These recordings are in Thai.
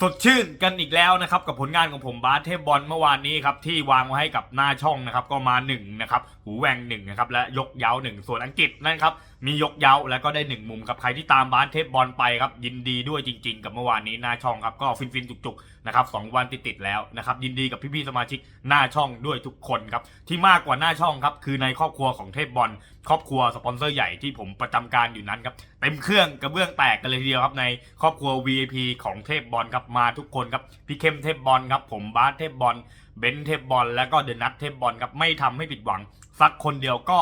สดชื่นกันอีกแล้วนะครับกับผลงานของผมบาสเทพบอลเมื่อวานนี้ครับที่วางไว้ให้กับหน้าช่องนะครับก็มา1นงนะครับหูแหวงหนึ่งนะครับและยกเย้าหนึ่งส่วนอังกฤษนั่นครับมียกเย้าแล้วก็ได้หนึ่งมุมครับใครที่ตามบ้าสเทพบอลไปครับยินดีด้วยจริง ๆ กับเมื่อวานนี้หน้าช่องครับก็ฟินๆจุกๆนะครับสองวันติดๆแล้วนะครับยินดีกับพี่ๆสมาชิกหน้าช่องด้วยทุกคนครับที่มากกว่าหน้าช่องครับคือในครอบครัวของเทพบอลครอบครัวสปอนเซอร์ใหญ่ที่ผมประจำการอยู่นั้นครับเต็มเครื่องกระเบื้องแตกกันเลยทีเดียวครับในครอบครัว VIP ของเทพบอลครับมาทุกคนครับพี่เข้มเทพบอลครับผมบาสเทพบอลเบนซ์เทพบอลแล้วก็เดนัทเทพบอลครับไม่ทำให้ผิดหวังสักคนเดียวก็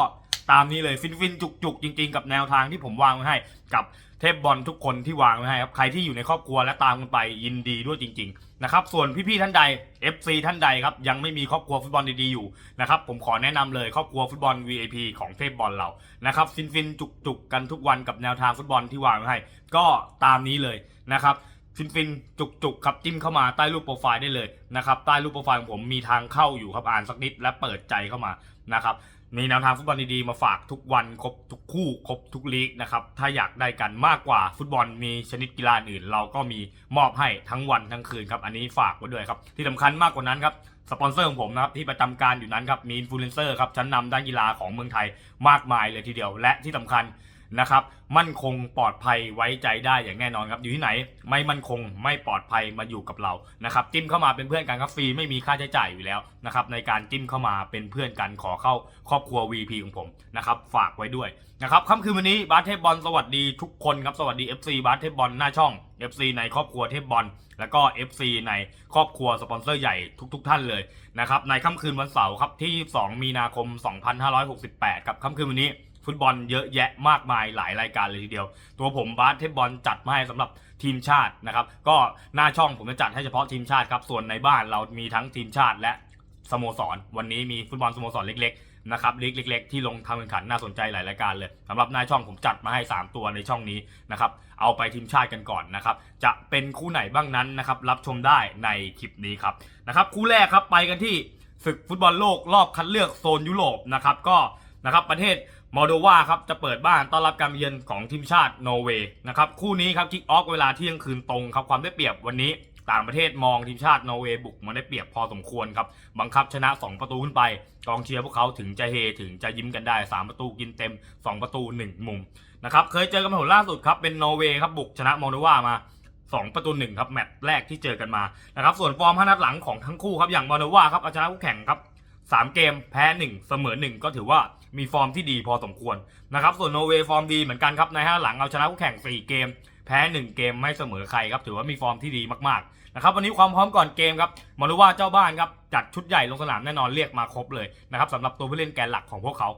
ตามนี้เลยฟินฟินจุกจุกๆจริง ๆ กับแนวทางที่ผมวางไว้ให้กับเทพบอลทุกคนที่วางไว้ให้ครับใครที่อยู่ในครอบครัวและตามกันไปยินดีด้วยจริง ๆ นะครับ ส่วนพี่ๆท่านใด FC ท่านใดครับยังไม่มีครอบครัวฟุตบอลดีๆอยู่นะครับผมขอแนะนำเลยครอบครัวฟุตบอล VIP ของเทพบอลเรานะครับฟินฟินจุกจุกๆกันทุกวันกับแนวทางฟุตบอลที่วางไว้ให้ ก็ตามนี้เลยนะครับฟินฟินจุกจุกครับจิ้มเข้ามาใต้รูปโปรไฟล์ได้เลยนะครับใต้รูปโปรไฟล์ของผมมีทางเข้าอยู่ครับอ่านสักนิดและเปิดใจเข้ามานะครับ มีแนวทางฟุตบอลดีๆมาฝากทุกวันครบทุกคู่ครบทุกลีกนะครับ ถ้าอยากได้กันมากกว่าฟุตบอลมีชนิดกีฬาอื่น เราก็มีมอบให้ทั้งวันทั้งคืนครับ อันนี้ฝากไว้ด้วยครับ ที่สำคัญมากกว่านั้นครับสปอนเซอร์ของผมนะครับที่ประจำการอยู่นั้นครับมีอินฟลูเอนเซอร์ครับชั้นนำด้านกีฬาของเมืองไทยมากมายเลยทีเดียว และที่สำคัญ นะครับ มั่นคงปลอดภัยไว้ใจได้อย่างแน่นอนครับ อยู่ที่ไหน ไม่มั่นคงไม่ปลอดภัยมาอยู่กับเรานะครับจิ้มเข้ามาเป็นเพื่อนกันครับฟรีไม่มีค่าใช้จ่ายอยู่แล้วนะครับในการจิ้มเข้ามาเป็นเพื่อนกันขอเข้าครอบครัว VP ของผมนะครับฝากไว้ด้วยนะครับค่ำคืนวันนี้บาสเทพบอลสวัสดีทุกคนครับสวัสดี FC บาสเทพบอลหน้าช่อง FC ในครอบครัวเทพบอลแล้วก็ FC ในครอบครัวสปอนเซอร์ใหญ่ทุกๆท่านเลยนะครับในค่ำคืนวันเสาร์ครับที่22มีนาคม 2568ครับค่ำคืนวันนี้ ฟุตบอลเยอะแยะมากมายหลายรายการเลยทีเดียว ตัวผมบาสเทพบอลจัดมาให้สำหรับทีมชาตินะครับ ก็หน้าช่องผมจะจัดให้เฉพาะทีมชาติครับ ส่วนในบ้านเรามีทั้งทีมชาติและสโมสร วันนี้มีฟุตบอลสโมสรเล็กๆนะครับลีกเล็ก ๆ ที่ลงทำแข่งขันน่าสนใจหลายรายการเลยสำหรับหน้าช่องผมจัดมาให้ 3 ตัวในช่องนี้นะครับ เอาไปทีมชาติกันก่อนนะครับ จะเป็นคู่ไหนบ้างนั้นนะครับ รับชมได้ในคลิปนี้ครับนะครับคู่แรกครับไปกันที่ศึกฟุตบอลโลกรอบคัดเลือกโซนยุโรปนะครับก็นะครับประเทศ มอลโดวาครับจะเปิดบ้านต้อนรับการเยือนของทีมชาตินอร์เวย์นะครับคู่นี้ครับคิกออฟเวลาเที่ยงคืนตรงครับความได้เปรียบวันนี้ต่างประเทศมองทีมชาตินอร์เวย์บุกมาได้เปรียบพอสมควรครับ บังคับชนะ 2 ประตูขึ้นไป กองเชียร์พวกเขาถึงจะเฮถึงจะยิ้มกันได้ 3 ประตูกินเต็ม 2 ประตู 1 มุมนะครับเคยเจอกันมาหนล่าสุดครับเป็นนอร์เวย์ครับบุกชนะมอลโดวามา2 ประตู1ครับแมตช์แรกที่เจอกันมานะครับส่วนฟอร์มห้านัดหลังของทั้งคู่ครับอย่างมอลโดวาครับเอาชนะคู่แข่งครับสามเกมแพ้ 1 เสมอ 1 ก็ถือว่า มีฟอร์มที่ดีพอสมควรนะครับส่วนโนเวย์ฟอร์มดีเหมือนกันครับในห้าหลังเอาชนะคู่แข่ง 4 เกม แพ้ 1 เกมไม่เสมอใครครับถือว่ามีฟอร์มที่ดีมากๆนะครับวันนี้ความพร้อมก่อนเกมครับมารู้ว่าเจ้าบ้านครับจัดชุดใหญ่ลงสนามแน่นอนเรียกมาครบเลยนะครับสำหรับตัวผู้เล่นแกนหลักของพวกเขา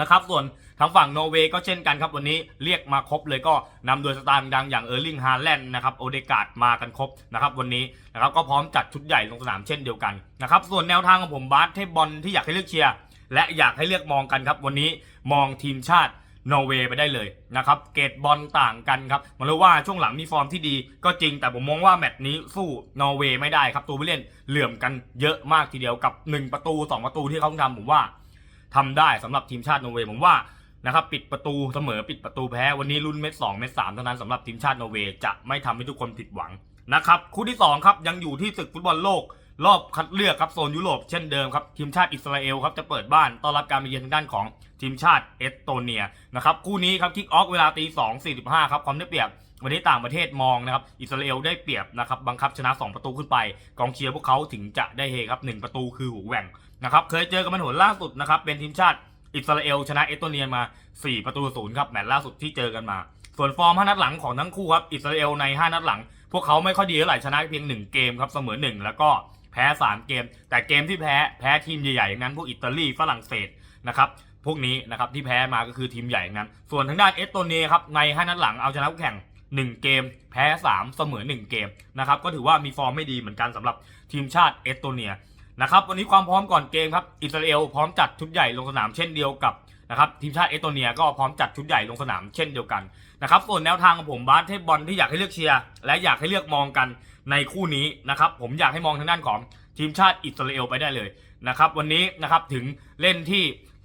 นะครับส่วนทางฝั่งนอร์เวย์ก็เช่นกันครับวันนี้เรียกมาครบเลยก็นำโดยสตาร์ดังอย่างเออร์ลิงฮาแลนด์นะครับโอเดกาดมากันครบนะครับวันนี้นะครับก็พร้อมจัดชุดใหญ่ลงสนามเช่นเดียวกันนะครับส่วนแนวทางของผมบาสเทพบอลที่อยากให้เลือกเชียร์ และอยากให้เลือกมองกันครับ วันนี้มองทีมชาตินอร์เวย์ไปได้เลยนะครับเกรดบอลต่างกันครับมารู้ว่าช่วงหลังมีฟอร์มที่ดี ก็จริงแต่ผมมองว่าแมตช์นี้สู้นอร์เวย์ไม่ได้ครับตัวผู้เล่นเหลื่อมกันเยอะมากทีเดียวกับ 1 ประตู 2 ประตูที่เขาทำผมว่าทำได้สำหรับทีมชาตินอร์เวย์ผมว่านะครับปิดประตูเสมอปิดประตูแพ้วันนี้ลุ้นเม็ดสองเม็ดสามเท่านั้นสำหรับทีมชาตินอร์เวย์จะไม่ทำให้ทุกคนผิดหวังนะครับคู่ที่สองครับยังอยู่ที่ศึกฟุตบอลโลก รอบคัดเลือกครับโซนยุโรปเช่นเดิมครับทีมชาติอิสราเอลครับจะเปิดบ้านต้อนรับการมาเยือนทางด้านของทีมชาติเอสโตเนียนะครับคู่นี้ครับคิกออฟเวลาตีสองสี่สิบห้าครับความได้เปรียบวันนี้ต่างประเทศมองนะครับอิสราเอลได้เปรียบนะครับบังคับชนะ 2 ประตูขึ้นไป กองเชียร์พวกเขาถึงจะได้เฮครับ1ประตูคือหูแหว่งนะครับเคยเจอกันมาหนล่าสุดนะครับเป็นทีมชาติอิสราเอลชนะเอสโตเนียมา 4 ประตูศูนย์ครับแมตช์ล่าสุดที่เจอกันมา ส่วนฟอร์ม 5 นัดหลังของทั้งคู่ครับอิสราเอลใน 5 นัดหลัง พวกเขาไม่ค่อยดีเท่าไหร่ชนะเพียง 1 เกมครับเสมอ 1 แล้วก็ พ้ 3 เกม แต่เกมที่แพ้แพ้ทีมใหญ่ๆอย่างนั้นพวกอิตาลีฝรั่งเศสนะครับพวกนี้นะครับที่แพ้มาก็คือทีมใหญ่อย่างนั้น ส่วนทางด้านเอสโตเนียครับใน5นัดหลังเอาชนะคู่แข่ง 1 เกม แพ้ 3 เสมอ 1 เกมนะครับก็ถือว่ามีฟอร์มไม่ดีเหมือนกันสำหรับทีมชาติเอสโตเนียนะครับวันนี้ความพร้อมก่อนเกมครับอิสราเอลพร้อมจัดชุดใหญ่ลงสนามเช่นเดียวกับ นะครับทีมชาติเอสโตเนียก็พร้อมจัดชุดใหญ่ลงสนามเช่นเดียวกันนะครับส่วนแนวทางของผมบาสเทบอลที่อยากให้เลือกเชียร์และอยากให้เลือกมองกันในคู่นี้นะครับผมอยากให้มองทางด้านของทีมชาติอิสราเอลไปได้เลยนะครับวันนี้นะครับถึงเล่นที่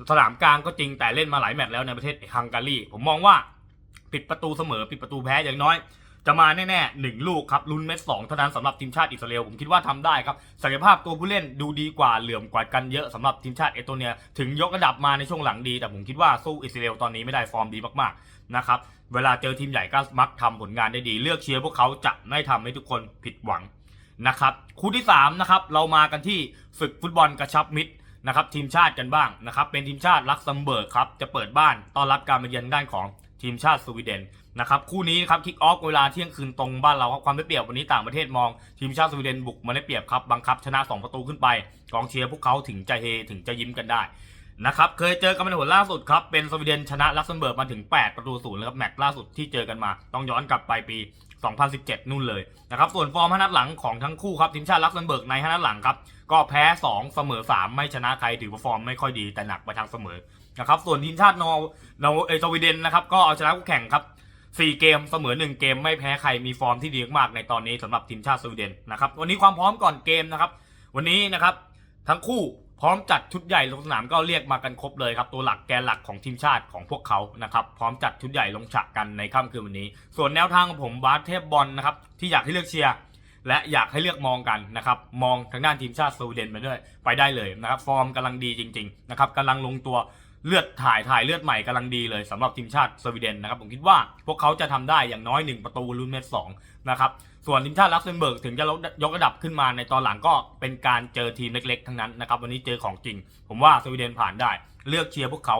สนามกลางก็จริงแต่เล่นมาหลายแมตช์แล้วในประเทศฮังการีผมมองว่าปิดประตูเสมอปิดประตูแพ้อย่างน้อย จะมาแน่ๆหนึ่งลูกครับลุ้นเม็ดสองเท่านั้นสำหรับทีมชาติอิสราเอลผมคิดว่าทำได้ครับศักยภาพตัวผู้เล่นดูดีกว่าเหลื่อมกว่ากันเยอะสำหรับทีมชาติเอสโตเนีย ถึงยกระดับมาในช่วงหลังดี แต่ผมคิดว่าสู้อิสราเอลตอนนี้ไม่ได้ฟอร์มดีมากๆนะครับเวลาเจอทีมใหญ่ก็มักทำผลงานได้ดี เลือกเชียร์พวกเขาจะไม่ทำให้ทุกคนผิดหวังนะครับคู่ที่สามนะครับเรามากันที่ศึกฟุตบอลกระชับมิตรนะครับทีมชาติกันบ้างนะครับเป็นทีมชาติลักเซมเบิร์กครับจะเปิดบ้านต้อนรับการมาเยือนด้านของทีมชาติสวีเดน นะครับคู่นี้ครับคิกออฟเวลาเที่ยงคืนตรงบ้านเราครับความได้เปรียบวันนี้ต่างประเทศมอง ทีมชาติสวีเดนบุกมาได้เปรียบครับบังคับชนะ 2 ประตูขึ้นไป กองเชียร์พวกเขาถึงจะเฮถึงจะยิ้มกันได้นะครับเคยเจอกันในผลล่าสุดครับเป็นสวีเดนชนะลักเซมเบิร์กมาถึง 8 ประตูศูนย์แล้วครับแมตช์ล่าสุดที่เจอกันมา ต้องย้อนกลับไปปี 2017 นู่นเลยนะครับส่วนฟอร์มห้านัดหลังของทั้งคู่ครับทีมชาติลักเซมเบิร์กในห้านัดหลังครับก็แพ้ 2 เสมอ 3 ไม่ชนะใครถือว่าฟอร์มไม่ค่อยดีแต่หนักไปทางเสมอนะครับส่วนทีมชาตินอร์เอสวีเดนนะครับก็เอาชนะคู่แข่งครับ 4 เกมเสมอ 1 เกมไม่แพ้ใครมีฟอร์มที่ดีมากในตอนนี้สำหรับทีมชาติสวีเดนนะครับวันนี้ความพร้อมก่อนเกมนะครับวันนี้นะครับทั้งคู่พร้อมจัดชุดใหญ่ลงสนามก็เรียกมากันครบเลยครับตัวหลักแกนหลักของทีมชาติของพวกเขานะครับพร้อมจัดชุดใหญ่ลงฉากกันในค่ำคืนวันนี้ ส่วนแนวทางของผมบาสเทพบอลนะครับที่อยากให้เลือกเชียร์และอยากให้เลือกมองกันนะครับมองทางด้านทีมชาติสวีเดนไปด้วยไปได้เลยนะครับฟอร์มกำลังดีจริงๆนะครับกำลังลงตัว เลือดถ่ายถ่ายเลือดใหม่กำลังดีเลยสำหรับทีมชาติสวีเดนนะครับผมคิดว่าพวกเขาจะทำได้อย่างน้อย 1 ประตูลุ้นเม็ดสองนะครับส่วนทีมชาติลักเซมเบิร์กถึงจะยกระดับขึ้นมาในตอนหลังก็เป็นการเจอทีมเล็กๆ ทั้งนั้นนะครับวันนี้เจอของจริง ผมว่าสวีเดนผ่านได้ เลือกเชียร์พวกเขา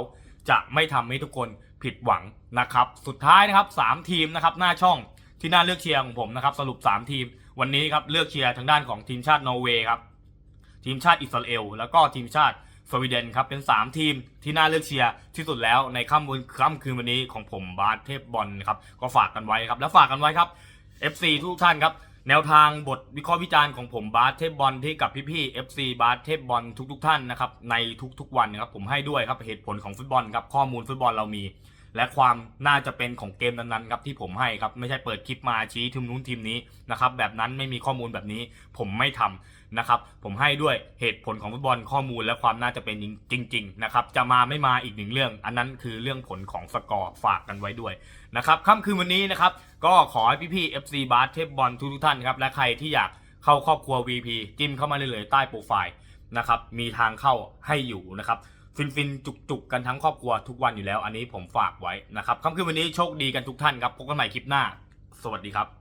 จะไม่ทำให้ทุกคนผิดหวังนะครับสุดท้ายนะครับสามทีมนะครับหน้าช่องที่น่าเลือกเชียร์ของผมนะครับสรุป 3 ทีม วันนี้ครับเลือกเชียร์ทางด้านของทีมชาตินอร์เวย์ครับทีมชาติอิสราเอลแล้วก็ทีมชาติ สวีเดนครับเป็น 3 ทีมที่น่าเลือกเชียร์ที่สุดแล้วในค่ำวันค่ำคืนวันนี้ของผมบาสเทพบอลครับก็ฝากกันไว้ครับแล้วฝากกันไว้ครับ FC ทุกท่านครับแนวทางบทวิเคราะห์วิจารณ์ของผมบาสเทพบอลที่กับพี่ๆ FC บาสเทพบอลทุกๆ ท่านนะครับในทุกๆวันนะครับผมให้ด้วยครับเหตุผลของฟุตบอลครับข้อมูลฟุตบอลเรามี และความน่าจะเป็นของเกมนั้นๆครับที่ผมให้ครับไม่ใช่เปิดคลิปมาชี้ทีมนู้นทีมนี้นะครับแบบนั้นไม่มีข้อมูลแบบนี้ผมไม่ทำนะครับผมให้ด้วยเหตุผลของฟุตบอลข้อมูลและความน่าจะเป็นจริงๆนะครับจะมาไม่มาอีกหนึ่งเรื่อง อันนั้นคือเรื่องผลของสกอร์ฝากกันไว้ด้วยนะครับค่ำคืนวันนี้นะครับก็ขอให้พี่ๆ FC บาสเทพบอลทุกๆท่านครับและใครที่อยากเข้าครอบครัว VP จิ้มเข้ามาเลยๆใต้โปรไฟล์นะครับมีทางเข้าให้อยู่นะครับ ฟินฟินจุกจุกๆกันทั้งครอบครัวทุกวันอยู่แล้ว อันนี้ผมฝากไว้นะครับค่ำคืนวันนี้โชคดีกันทุกท่านครับพบกันใหม่คลิปหน้า สวัสดีครับ